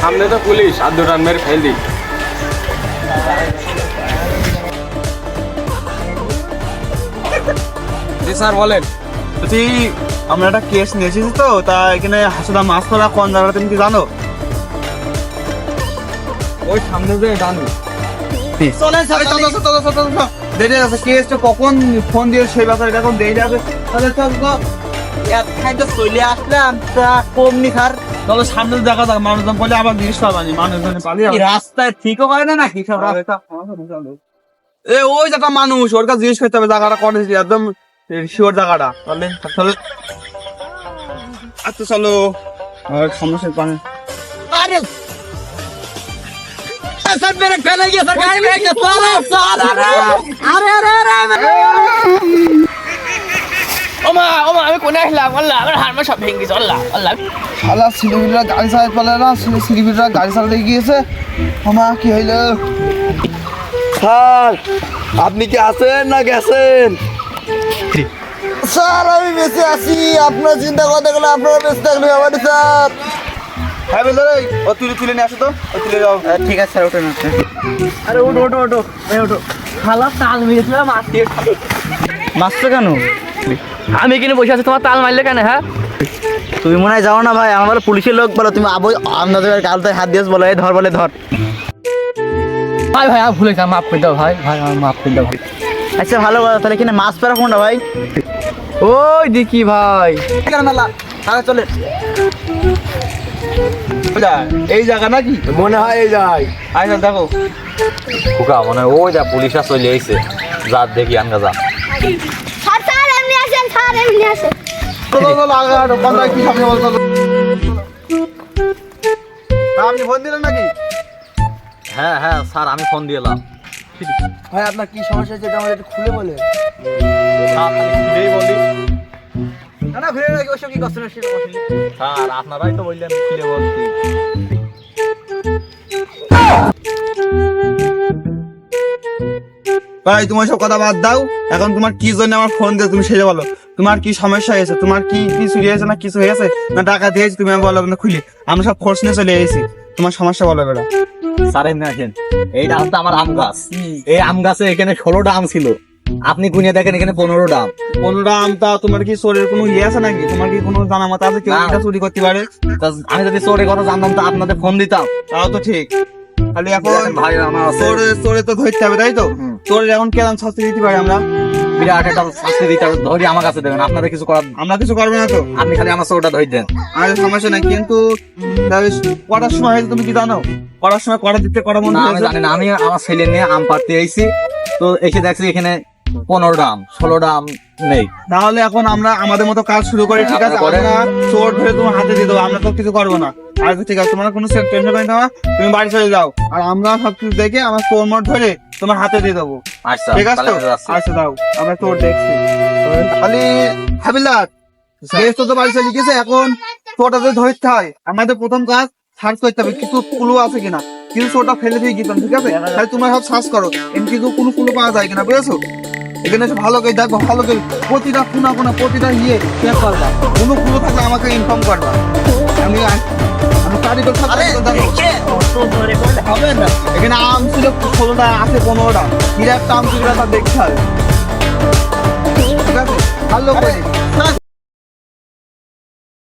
সামনে তো পুলিশ আর দুটান মেরে ফেল দি জি স্যার বলেন। বলছি আমরা একটা কেস নিয়ে এসেছি তো তা এখানে হাসুদা মাছ ধরা কোন জায়গাটা তুমি কি জানো? ওই সামনে যে জানি চলেন চলো চলো চলো চলো চলো। দেরি আছে কেসটা কখন ফোন দিয়ে সেই ব্যাপারে এখন দেরি আছে। তাহলে চল। তো খাইতে চলে আসলাম তা কমনি চলো সামনে দেখা যাক মানুষজন বলে আবার জিনিস পাবানি মানুষজন পালিয়ে রাস্তায় ঠিকও করে না নাকি সব রাস্তা? এ ওই যে একটা মানুষ ওর কাছে জিজ্ঞেস করতে হবে জায়গাটা কোন একদম শিওর জায়গাটা। তাহলে? চলো আচ্ছা চলো। আর সমস্যা পানি। আরে! কোনে আসলাম আল্লাহ আমার হাড়মা সব ভেঙে গেছে আল্লাহ আল্লাহ। শালা সিলিগুড়িরা গাড়ি চালাতে পারলে না সিলিগুড়িরা গাড়ি চালাতে গিয়েছে। আমার কি হইল? স্যার আপনি কি আছেন না গেছেন? স্যার আমি বেঁচে আছি আপনার চিন্তা করতে গেলে আপনারা বেঁচে থাকলে আমার স্যার। হ্যাঁ বলতো ও তুলে তুলে নিয়ে আসো তো ও তুলে যাও ঠিক আছে স্যার ওঠেন ওঠেন আরে ওঠো ওঠো ওঠো ওঠো। খালা তাল মেরেছিলাম মাছ দিয়ে মাছটা কেন? আমি কিনে বসে আছি তোমার তাল মারলে কেন হ্যাঁ? তুমি মনে হয় যাও না ভাই আমার বলে পুলিশের লোক বলো তুমি আবো আপনাদের কালতে হাত দিয়েছ বলো এই ধর বলে ধর। ভাই ভাই আমি ভুলে মাফ করে দাও ভাই ভাই আমার মাফ করে দাও ভাই। আচ্ছা ভালো কথা তাহলে কিনে মাছ পেরা কোনটা ভাই? ওই দেখি ভাই। তাহলে চলে। এই জায়গা নাকি? মনে হয় এই যাই আচ্ছা দেখো। খোকা মানে ওই যা পুলিশরা চলে আইছে। যা দেখি আনগা যা স্যার স্যার এমনি আসেন স্যার এমনি চলো চলো আগে হাঁটো কোনটা কি সামনে বল চলো আপনি ফোন দিলেন নাকি? হ্যাঁ হ্যাঁ স্যার আমি ফোন দিলাম ভাই আপনার কি সমস্যা হচ্ছে এটা আমাদের একটু খুলে বলে। বলি। না না ফিরে রাখি ওসব কি কষ্ট। স্যার আপনারাই তো বললেন খুলে বলতে ভাই তোমার সব কথা বাদ দাও। এখন তোমার কি জন্য আমার ফোন দিয়ে তুমি সেজে বলো। তোমার কি সমস্যা হয়েছে? তোমার কি কি চুরি হয়েছে না কিছু হয়েছে? না টাকা দিয়েছি তুমি আমাকে বলো না খুলি। আমরা সব ফোর্স নিয়ে চলে এসেছি। তোমার সমস্যা বলো স্যার এমনি আসেন এইটা হচ্ছে আমার আম গাছ। এই আম গাছে এখানে ষোলোটা আম ছিল। আপনি দেখেন এখানে পনেরোটা আম। পনেরো আমটা তোমার কি চোরের কোনো ইয়ে আছে নাকি? তোমার কি কোনো জানা মতো আছে কেউ এটা চুরি করতে পারে? আমি যদি চোরে কথা জানতাম তো আপনাদের ফোন দিতাম। তাও তো ঠিক। খালি এখন ভাই আমার চোরে চোরে তো ধরতে হবে তাই তো? চোরের এখন কেরাম শাস্তি দিতে পারি আমরা। বিরাট একটা শাস্তি দিতে হবে ধরি আমার কাছে দেবেন আপনাদের কিছু করার আমরা কিছু করব না তো। আপনি খালি আমার ধরে দেন। আর সমস্যা নাই কিন্তু তাহলে সময় হয়েছে তুমি কি জানো? কটার সময় দিতে মনে আমি জানি না আমি আমার ছেলে নিয়ে আম পাড়তে আইছি তো এসে দেখছি এখানে পনেরোটা আম ষোলোটা আম নেই। তাহলে এখন আমরা আমাদের মতো কাজ শুরু করি ঠিক আছে? আপনারা। আমরা চোর ধরে তোমার হাতে দিয়ে দেবো আমরা তো কিছু করব না। আচ্ছা ঠিক আছে তোমার কোনো টেনশন করে না তুমি বাড়ি চলে যাও। আর আমরা সব কিছু দেখে আমার চোর মোট ধরে তোমার হাতে দিয়ে দেবো। আচ্ছা ঠিক আছে? তো আচ্ছা দাও। আমরা তোর দেখছি। খালি হাবিলাত তো তো বাড়ি চলে গেছে এখন তোরটা তো ধরতে হয়। আমাদের প্রথম কাজ সার্চ করতে হবে কিছু ক্লু আছে কিনা। কিছু ফেলে দিয়ে গেতাম ঠিক আছে? তাহলে তোমরা সব সার্চ করো। এমনি কিছু কোনো ক্লু পাওয়া যায় কিনা বুঝেছ? এখানে এসে ভালো করে দেখো ভালো করে প্রতিটা কোনা কোনা প্রতিটা ইয়ে চেক করবা কোনো ক্লু থাকলে আমাকে ইনফর্ম করবা। আমি আমি কারিগর দেখো। এখানে আম ছিল ষোলোটা, আছে পনেরোটা। বিরাট আম ছিল তা দেখতে হবে। ঠিক আছে? ভালো করে।